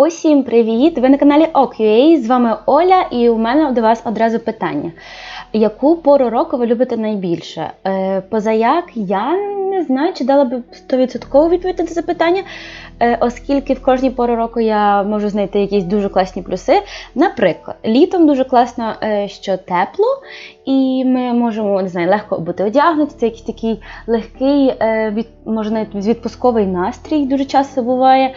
Усім привіт! Ви на каналі OKUA, з вами Оля, і у мене до вас одразу питання. Яку пору року ви любите найбільше? Е, позаяк я не знаю, чи дала би 100% відповідь на це запитання, е, оскільки в кожній пору року я можу знайти якісь дуже класні плюси. Наприклад, літом дуже класно, е, що тепло, і ми можемо не знаю, легко бути одягнуті. Це якийсь такий легкий, е, від, може навіть відпусковий настрій дуже часто буває.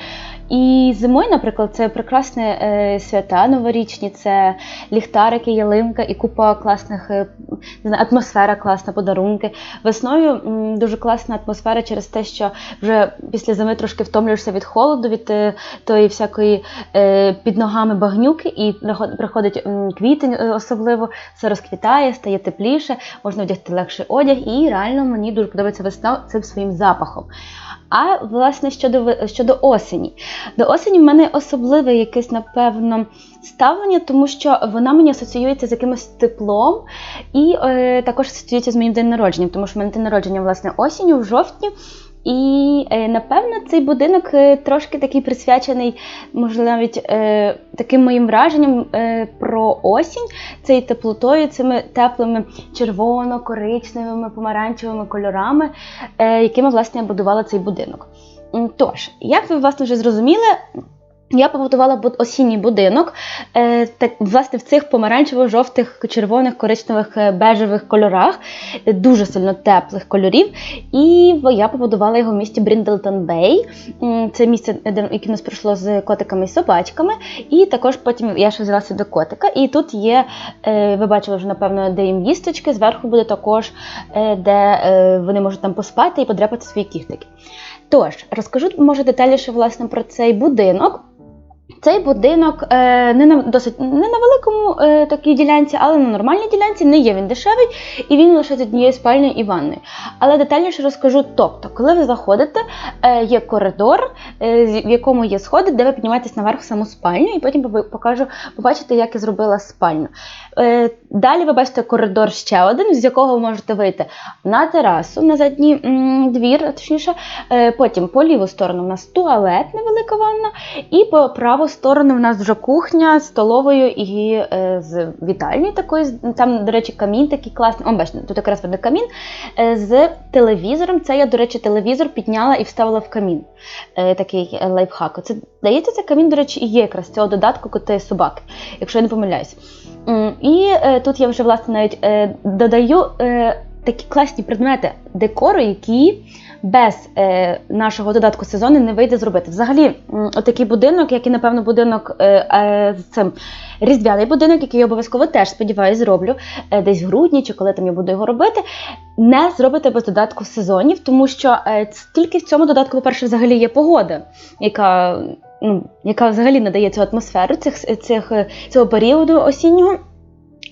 І зимою, наприклад, це прекрасне е, свята новорічні, це ліхтарики, ялинка і купа класних е, не знаю, атмосфера, класна, подарунки. Весною дуже класна атмосфера через те, що вже після зими трошки втомлюєшся від холоду, від е, тої всякої під ногами багнюки, і приходить квітень особливо, все розквітає, стає тепліше, можна вдягти легший одяг, і реально мені дуже подобається весна цим своїм запахом. А власне щодо щодо осені, до осені в мене особливе якесь, напевно, ставлення, тому що вона мені асоціюється з якимось теплом і е, також асоціюється з моїм день народженням, тому що в мене день народження власне осінню, в жовтні. І е, напевно цей будинок е, трошки такий присвячений, можливо, навіть е, таким моїм враженням про осінь, цією теплотою, цими теплими червоно-коричневими, помаранчевими кольорами, якими власне я будувала цей будинок. Тож, як ви власне вже зрозуміли, я побудувала осінній будинок, е, так, власне, в цих помаранчево-жовтих, червоних, коричневих, е, бежевих кольорах, е, дуже сильно теплих кольорів. І я побудувала його в місті Бріндлтон Бей. Це місце, яке нас пройшло з котиками і собачками. І також потім я ще взялася до котика. І тут є, ви бачили вже, напевно, де їм їсточки. Зверху буде також, де вони можуть там поспати і подряпати свої кіхтики. Тож, розкажу може детальніше власне про цей будинок. Цей будинок е, не на досить не на великому е, такій ділянці, але на нормальній ділянці не є він дешевий, і він лише з однією спальнею і ванною. Але детальніше розкажу. Тобто, коли ви заходите, е, є коридор, в якому є сходи, де ви піднімаєтесь наверх саму спальню, і потім покажу, побачите, як я зробила спальню. Далі ви бачите коридор ще один, з якого ви можете вийти на терасу, на задній двір, точніше. Е, потім по ліву сторону в нас туалет, невелика ванна, і по праву сторону в нас вже кухня з столовою і е, з вітальнею такою. з- Там, до речі, камін такий класний. О, бачите, тут якраз видно камін. Е, з телевізором. Це я, до речі, телевізор підняла і вставила в камін. Такий лайфхак. Це здається, це камін, до речі, і є якраз цього додатку коти собаки, якщо я не помиляюсь. І е, тут я вже власне навіть е, додаю е, такі класні предмети декору, які без нашого додатку сезону не вийде зробити. Взагалі, отакий будинок, як і, напевно, будинок з цим різдвяний будинок, який я обов'язково теж сподіваюся, зроблю десь в грудні чи коли там я буду його робити. Не зробити без додатку сезонів, тому що тільки в цьому додатку, по-перше, взагалі є погода, яка, ну, яка взагалі надає цю атмосферу цих, цих, е, цього періоду осіннього.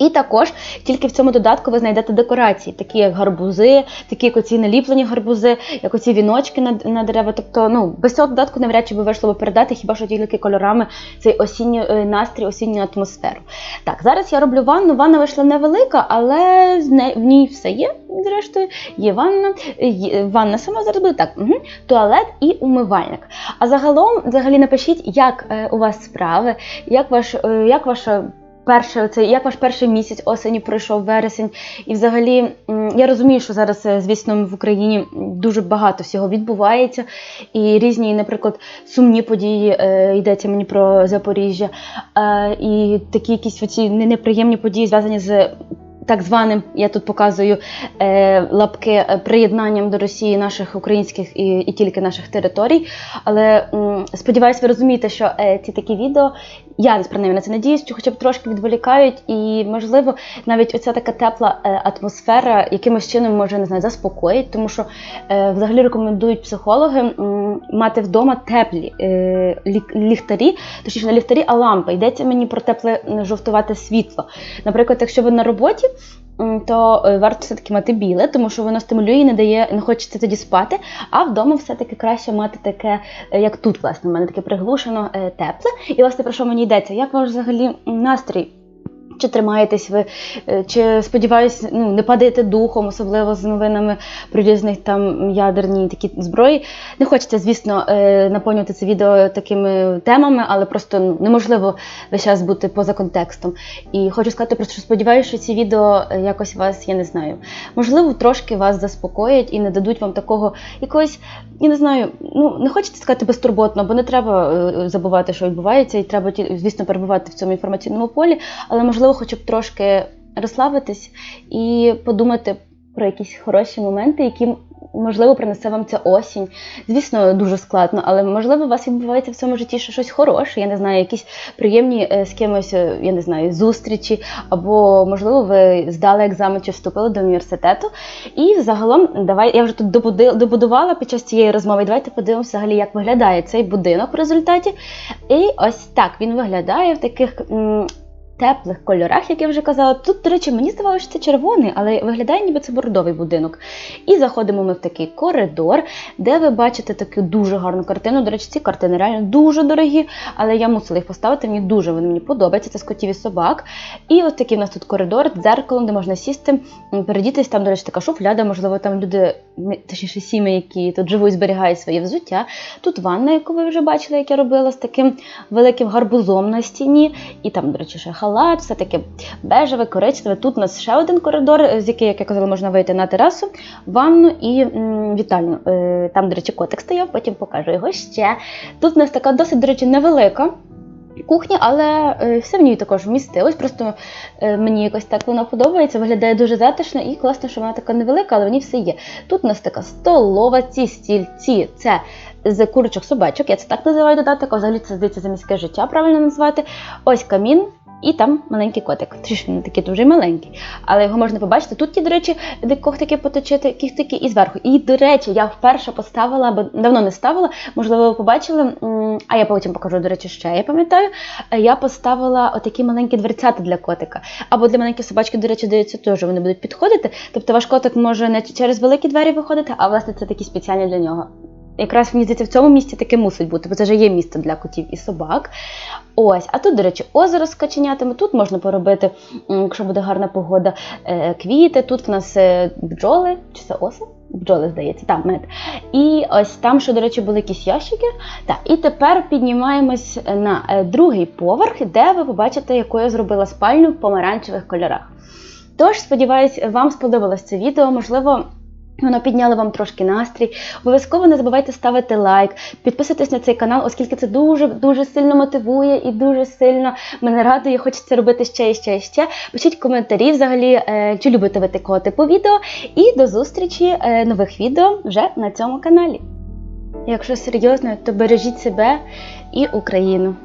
І також тільки в цьому додатку ви знайдете декорації, такі як гарбузи, такі як оці наліплені гарбузи, як оці віночки на, на дерева. Тобто, ну без цього додатку навряд чи би вийшло би передати, хіба що тільки кольорами цей осінній е, настрій, осінню атмосферу. Так, зараз я роблю ванну. Ванна вийшла невелика, але в ній все є. Зрештою, є ванна, є, ванна сама зараз буде так. Угу, туалет і умивальник. А загалом, взагалі, напишіть, як е, у вас справи, як ваш, е, як ваша перше, це як ваш перший місяць осені пройшов вересень. І взагалі я розумію, що зараз, е, звісно, в Україні дуже багато всього відбувається, і різні, наприклад, сумні події е, йдеться мені про Запоріжжя, е, і такі якісь оці неприємні події зв'язані з. Так званим, я тут показую лапки приєднанням до Росії наших українських і, і тільки наших територій. Але м, сподіваюсь, ви розумієте, що ці такі відео я принаймні на це надіюсь, що хоча б трошки відволікають, і можливо навіть оця така тепла е, атмосфера якимось чином може не знаю, заспокоїть, тому що е, взагалі рекомендують психологи мати вдома теплі е, ліхтарі, точніше не ліхтарі, а лампи. Йдеться мені про тепле жовтувате світло. Наприклад, якщо ви на роботі. То е, варто все-таки мати біле, тому що воно стимулює і не дає, не хочеться тоді спати. А вдома все-таки краще мати таке, е, як тут, власне, в мене таке приглушено е, тепле. І власне про що мені йдеться? Як ваш взагалі настрій? Чи тримаєтесь ви, е, чи сподіваюсь, ну не падаєте духом, особливо з новинами про різних там ядерні такі зброї. Не хочеться, звісно, е, наповнювати це відео такими темами, але просто ну, неможливо весь час бути поза контекстом. І хочу сказати, просто що сподіваюся, що ці відео е, якось вас, я не знаю, можливо, трошки вас заспокоять і не дадуть вам такого якогось, я не знаю, ну не хочеться сказати безтурботно, бо не треба забувати, що відбувається, і треба звісно перебувати в цьому інформаційному полі, але можливо, хоча б трошки розслабитись і подумати про якісь хороші моменти, які можливо принесе вам ця осінь. Звісно, дуже складно, але можливо, у вас відбувається в цьому житті ще щось хороше. Я не знаю, якісь приємні е, з кимось, е, я не знаю, зустрічі, або можливо, ви здали екзамен чи вступили до університету. І загалом, давай я вже тут добудувала під час цієї розмови. Давайте подивимося, взагалі, як виглядає цей будинок в результаті. І ось так він виглядає в таких. Теплих кольорах, як я вже казала. Тут, до речі, мені здавалося, що це червоний, але виглядає, ніби це бордовий будинок. І заходимо ми в такий коридор, де ви бачите таку дуже гарну картину. До речі, ці картини реально дуже дорогі, але я мусила їх поставити. Мені дуже вони мені подобаються. Це з котів і собак. І ось такий в нас тут коридор, з дзеркалом, де можна сісти, передітись. Там, до речі, така шуфляда, можливо, там люди, точніше, сім'ї, які тут живуть, зберігають своє взуття. Тут ванна, яку ви вже бачили, як я робила з таким великим гарбузом на стіні. І там, до речі, ще халат, все таке бежеве, коричневе. Тут у нас ще один коридор, з який, як я казала, можна вийти на терасу, ванну і м, вітальню. Е, Там, до речі, котик стояв, потім покажу його ще. Тут у нас така досить, до речі, невелика. Кухня, але е, все в ній також вмістилось. Просто е, мені якось так вона подобається, виглядає дуже затишно і класно, що вона така невелика, але в ній все є. Тут у нас така столова, ці стільці, це з курочок собачок, я це так називаю додаток, а взагалі це здається за міське життя, правильно назвати. Ось камін. І там маленький котик. Трішки не такий дуже маленький, але його можна побачити. Тут ті, до речі, де когтики поточити, кіхтики і зверху. І, до речі, я вперше поставила, бо давно не ставила, можливо, ви побачили, а я потім покажу, до речі, ще я пам'ятаю. е, Я поставила отакі маленькі дверцята для котика. Або для маленьких собачки, до речі, здається, теж вони будуть підходити. Тобто ваш котик може не через великі двері виходити, а власне це такі спеціальні для нього. Якраз мені здається, в цьому місці таке мусить бути, бо це вже є місце для котів і собак. Ось, а тут, до речі, озеро з. Тут можна поробити, якщо буде гарна погода, е, квіти. Тут в нас е, бджоли, чи це оси? Бджоли, здається, там мед. І ось там, що, до речі, були якісь ящики. Так, і тепер піднімаємось на е, другий поверх, де ви побачите, яку я зробила спальню в помаранчевих кольорах. Тож, сподіваюсь, вам сподобалось це відео. Можливо. Воно підняло вам трошки настрій. Обов'язково не забувайте ставити лайк, підписуйтесь на цей канал, оскільки це дуже дуже сильно мотивує і дуже сильно мене радує. Хочеться робити ще і ще і ще. Пишіть коментарі взагалі, е, чи любите ви такого типу відео. І до зустрічі е, нових відео вже на цьому каналі. Якщо серйозно, то бережіть себе і Україну.